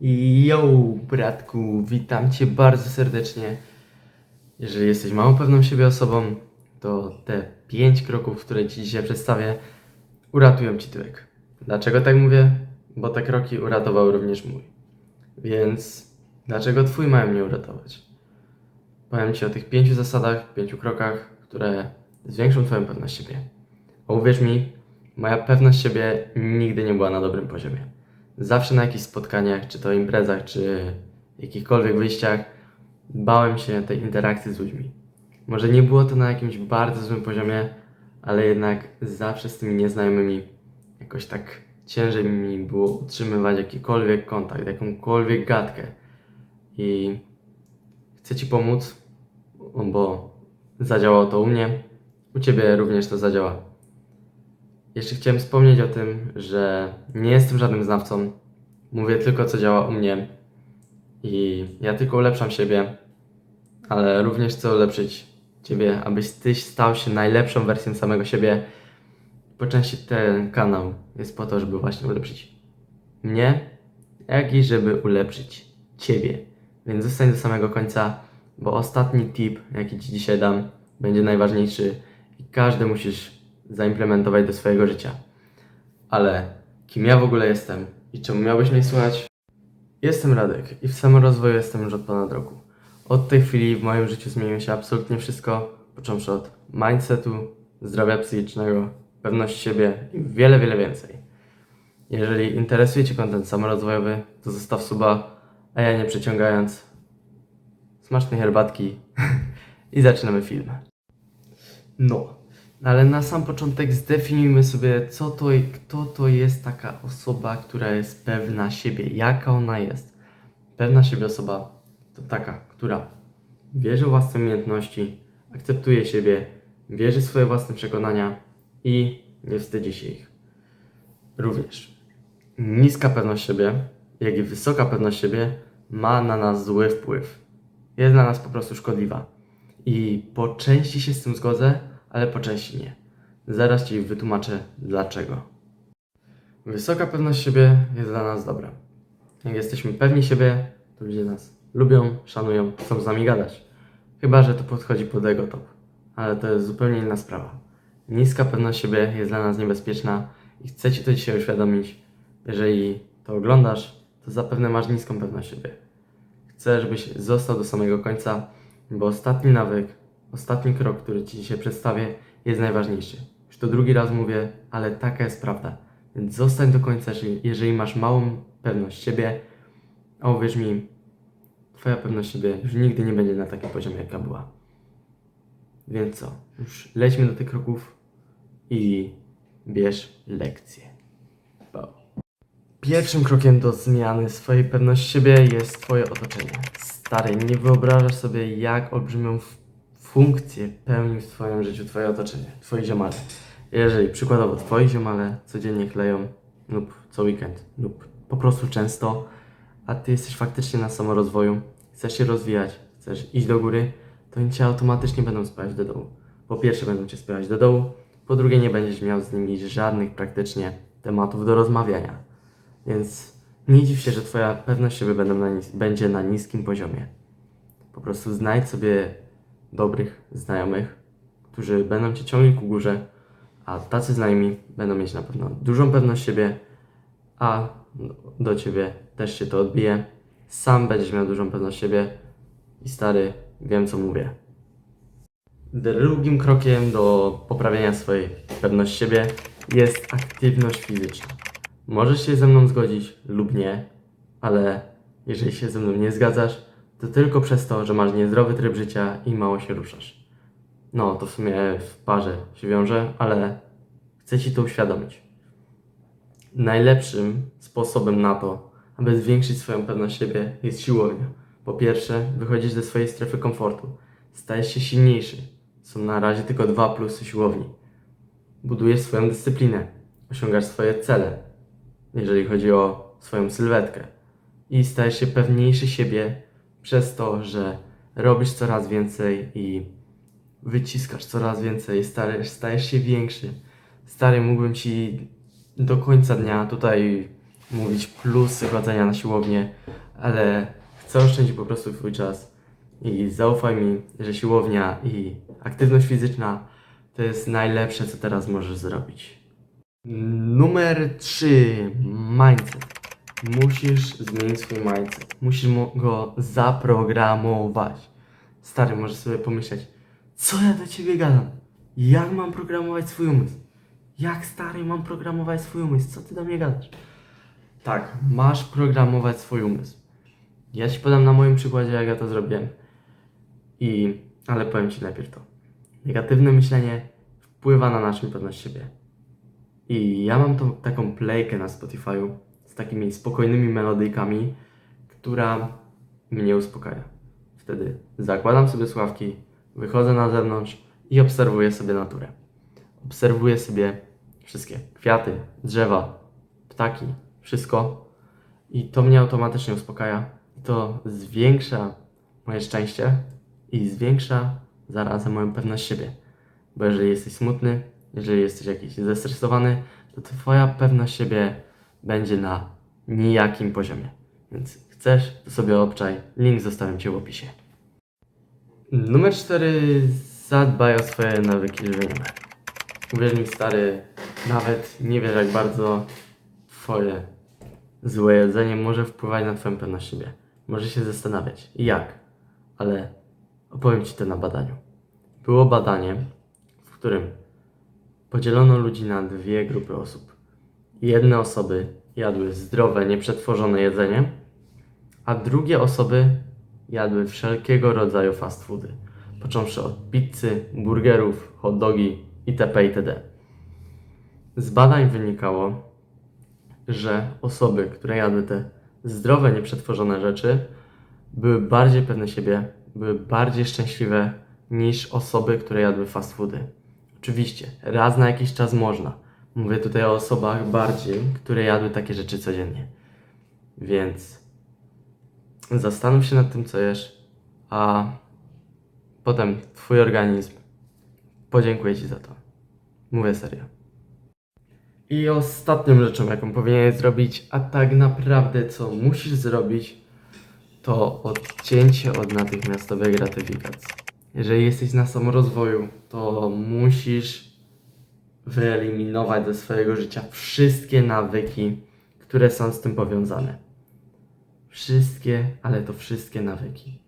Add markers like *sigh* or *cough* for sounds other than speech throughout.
Yo, bratku, witam cię bardzo serdecznie. Jeżeli jesteś mało pewną siebie osobą, to te pięć kroków, które ci dzisiaj przedstawię, uratują ci tyłek. Dlaczego tak mówię? Bo te kroki uratował również mój. Więc dlaczego twój mają mnie uratować? Powiem ci o tych pięciu zasadach, pięciu krokach, które zwiększą twoją pewność siebie. A uwierz mi, moja pewność siebie nigdy nie była na dobrym poziomie. Zawsze na jakichś spotkaniach, czy to imprezach, czy jakichkolwiek wyjściach, bałem się tej interakcji z ludźmi. Może nie było to na jakimś bardzo złym poziomie, ale jednak zawsze z tymi nieznajomymi jakoś tak ciężej mi było utrzymywać jakikolwiek kontakt, jakąkolwiek gadkę. I chcę Ci pomóc, bo zadziałało to u mnie, u Ciebie również to zadziała. Jeszcze chciałem wspomnieć o tym, że nie jestem żadnym znawcą. Mówię tylko, co działa u mnie. I ja tylko ulepszam siebie, ale również chcę ulepszyć Ciebie, abyś Ty stał się najlepszą wersją samego siebie. Po części ten kanał jest po to, żeby właśnie ulepszyć mnie, jak i żeby ulepszyć Ciebie. Więc zostań do samego końca, bo ostatni tip, jaki Ci dzisiaj dam, będzie najważniejszy i każdy musisz zaimplementować do swojego życia. Ale kim ja w ogóle jestem i czemu miałbyś mnie słuchać? Jestem Radek i w samorozwoju jestem już od ponad roku. Od tej chwili w moim życiu zmieniło się absolutnie wszystko, począwszy od mindsetu, zdrowia psychicznego, pewności siebie i wiele, wiele więcej. Jeżeli interesuje Cię kontent samorozwojowy, to zostaw suba, a ja nie przeciągając, smacznej herbatki *laughs* i zaczynamy film. No, ale na sam początek zdefiniujmy sobie, co to kto to jest taka osoba, która jest pewna siebie, jaka ona jest. Pewna siebie osoba to taka, która wierzy w własne umiejętności, akceptuje siebie, wierzy w swoje własne przekonania i nie wstydzi się ich. Również niska pewność siebie, jak i wysoka pewność siebie ma na nas zły wpływ. Jest dla nas po prostu szkodliwa. I po części się z tym zgodzę, ale po części nie. Zaraz Ci wytłumaczę dlaczego. Wysoka pewność siebie jest dla nas dobra. Jak jesteśmy pewni siebie, to ludzie nas lubią, szanują, chcą z nami gadać. Chyba, że to podchodzi pod ego top. Ale to jest zupełnie inna sprawa. Niska pewność siebie jest dla nas niebezpieczna i chcę Ci to dzisiaj uświadomić. Jeżeli to oglądasz, to zapewne masz niską pewność siebie. Chcę, żebyś został do samego końca, bo ostatni nawyk, ostatni krok, który Ci dzisiaj przedstawię, jest najważniejszy. Już to drugi raz mówię, ale taka jest prawda. Więc zostań do końca, jeżeli- masz małą pewność siebie, a uwierz mi, Twoja pewność siebie już nigdy nie będzie na takim poziomie, jaka była. Więc co? Już lećmy do tych kroków i bierz lekcję. Wow. Pierwszym krokiem do zmiany swojej pewności siebie jest Twoje otoczenie. Stary, nie wyobrażasz sobie, jak olbrzymią funkcję pełni w Twoim życiu Twoje otoczenie, Twoi ziomale. Jeżeli przykładowo Twoi ziomale codziennie kleją lub co weekend lub po prostu często, a Ty jesteś faktycznie na samorozwoju, chcesz się rozwijać, chcesz iść do góry, to oni Cię automatycznie będą spychać do dołu. Po pierwsze będą Cię spychać do dołu, po drugie nie będziesz miał z nimi żadnych praktycznie tematów do rozmawiania. Więc nie dziw się, że Twoja pewność siebie na będzie na niskim poziomie. Po prostu znajdź sobie dobrych znajomych, którzy będą Cię ciągli ku górze, a tacy znajomi będą mieć na pewno dużą pewność siebie, a do Ciebie też się to odbije. Sam będziesz miał dużą pewność siebie i stary, wiem co mówię. Drugim krokiem do poprawienia swojej pewności siebie jest aktywność fizyczna. Możesz się ze mną zgodzić lub nie, ale jeżeli się ze mną nie zgadzasz, to tylko przez to, że masz niezdrowy tryb życia i mało się ruszasz. No, to w sumie w parze się wiąże, ale chcę Ci to uświadomić. Najlepszym sposobem na to, aby zwiększyć swoją pewność siebie, jest siłownia. Po pierwsze, wychodzisz ze swojej strefy komfortu, stajesz się silniejszy. Są na razie tylko dwa plusy siłowni. Budujesz swoją dyscyplinę, osiągasz swoje cele, jeżeli chodzi o swoją sylwetkę. I stajesz się pewniejszy siebie przez to, że robisz coraz więcej i wyciskasz coraz więcej, stajesz, się większy. Stary, mógłbym ci do końca dnia tutaj mówić plusy chodzenia na siłownię, ale chcę oszczędzić po prostu Twój czas. I zaufaj mi, że siłownia i aktywność fizyczna to jest najlepsze, co teraz możesz zrobić. Numer 3. Mindset. Musisz zmienić swój mindset. Musisz go zaprogramować. Stary, możesz sobie pomyśleć, co ja do ciebie gadam? Jak mam programować swój umysł? Jak stary mam programować swój umysł? Co ty do mnie gadasz? Tak, masz programować swój umysł. Ja ci podam na moim przykładzie, jak ja to zrobiłem. I, ale powiem ci najpierw to. Negatywne myślenie wpływa na naszą pewność siebie. I ja mam tą taką playkę na Spotify'u takimi spokojnymi melodyjkami, która mnie uspokaja. Wtedy zakładam sobie słuchawki, wychodzę na zewnątrz i obserwuję sobie naturę. Obserwuję sobie wszystkie kwiaty, drzewa, ptaki, wszystko. I to mnie automatycznie uspokaja. I to zwiększa moje szczęście i zwiększa zarazem moją pewność siebie. Bo jeżeli jesteś smutny, jeżeli jesteś jakiś zestresowany, to twoja pewność siebie będzie na nijakim poziomie. Więc chcesz, to sobie obczaj. Link zostawiam Ci w opisie. Numer 4. Zadbaj o swoje nawyki żywieniowe. Uwierz mi stary, nawet nie wiesz jak bardzo Twoje złe jedzenie może wpływać na Twoją pewność siebie. Może się zastanawiać, jak, ale opowiem Ci to na badaniu. Było badanie, w którym podzielono ludzi na dwie grupy osób. Jedne osoby jadły zdrowe, nieprzetworzone jedzenie, a drugie osoby jadły wszelkiego rodzaju fast foody, począwszy od pizzy, burgerów, hot dogi itp. itd. Z badań wynikało, że osoby, które jadły te zdrowe, nieprzetworzone rzeczy, były bardziej pewne siebie, były bardziej szczęśliwe niż osoby, które jadły fast foody. Oczywiście, raz na jakiś czas można. Mówię tutaj o osobach bardziej, które jadły takie rzeczy codziennie. Więc zastanów się nad tym, co jesz, a potem Twój organizm podziękuję Ci za to. Mówię serio. I ostatnią rzeczą, jaką powinieneś zrobić, a tak naprawdę co musisz zrobić, to odcięcie od natychmiastowej gratyfikacji. Jeżeli jesteś na samorozwoju, to musisz wyeliminować ze swojego życia wszystkie nawyki, które są z tym powiązane. Wszystkie, ale to wszystkie nawyki.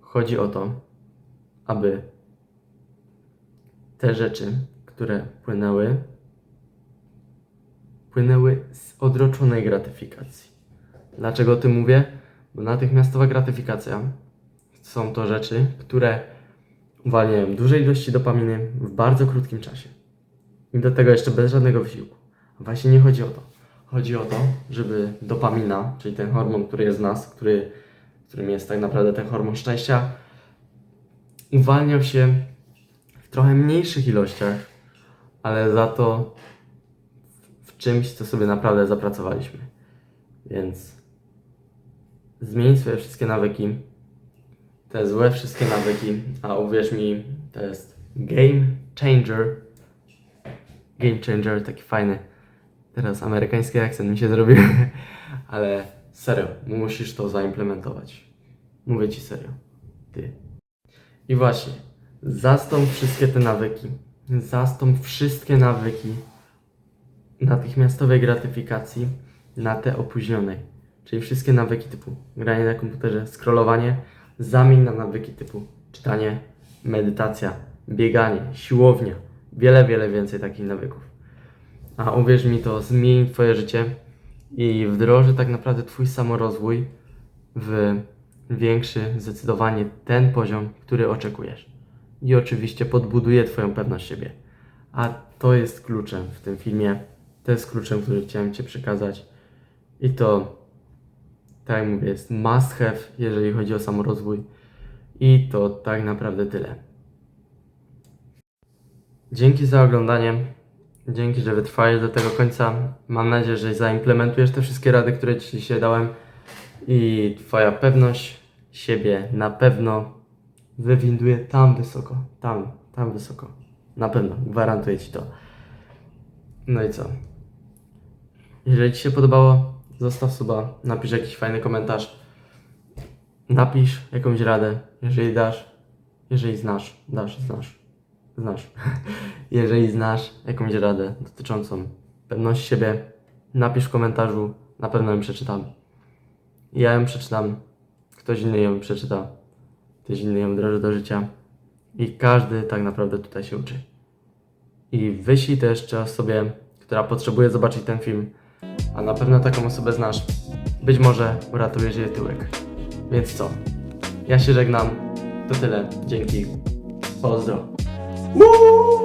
Chodzi o to, aby te rzeczy, które płynęły, płynęły z odroczonej gratyfikacji. Dlaczego o tym mówię? Bo natychmiastowa gratyfikacja są to rzeczy, które uwalniają duże ilości dopaminy w bardzo krótkim czasie. I do tego jeszcze bez żadnego wysiłku. Właśnie nie chodzi o to. Chodzi o to, żeby dopamina, czyli ten hormon, który jest w nas, który, którym jest tak naprawdę ten hormon szczęścia, uwalniał się w trochę mniejszych ilościach, ale za to w czymś, co sobie naprawdę zapracowaliśmy. Więc zmień swoje wszystkie nawyki, te złe wszystkie nawyki, a uwierz mi, to jest game changer. Game changer, taki fajny. Teraz amerykański akcent mi się zrobił, *laughs* ale serio, musisz to zaimplementować. Mówię ci serio. Ty. I właśnie, zastąp wszystkie te nawyki. Zastąp wszystkie nawyki natychmiastowej gratyfikacji na te opóźnionej. Czyli wszystkie nawyki typu granie na komputerze, scrollowanie, zamień na nawyki typu czytanie, medytacja, bieganie, siłownia, wiele, wiele więcej takich nawyków. A uwierz mi, to zmieni Twoje życie i wdroży tak naprawdę Twój samorozwój w większy, zdecydowanie ten poziom, który oczekujesz. I oczywiście podbuduje Twoją pewność siebie. A to jest kluczem w tym filmie. To jest kluczem, który chciałem Cię przekazać. I to, tak jak mówię, jest must have, jeżeli chodzi o samorozwój. I to tak naprawdę tyle. Dzięki za oglądanie. Dzięki, że wytrwałeś do tego końca. Mam nadzieję, że zaimplementujesz te wszystkie rady, które Ci dzisiaj dałem. I Twoja pewność siebie na pewno wywinduje tam wysoko. Tam, tam wysoko. Na pewno, gwarantuję Ci to. No i co? Jeżeli Ci się podobało, zostaw suba, napisz jakiś fajny komentarz. Napisz jakąś radę, jeżeli dasz, jeżeli znasz, dasz, znasz, znasz. *laughs* jeżeli znasz jakąś radę dotyczącą pewności siebie, napisz w komentarzu, na pewno ją przeczytam. Ja ją przeczytam, ktoś inny ją przeczyta, ktoś inny ją wdroży do życia i każdy tak naprawdę tutaj się uczy. I wyślij jeszcze osobie, która potrzebuje zobaczyć ten film, a na pewno taką osobę znasz. Być może uratujesz jej tyłek. Więc co? Ja się żegnam. To tyle. Dzięki. Pozdro. Woo!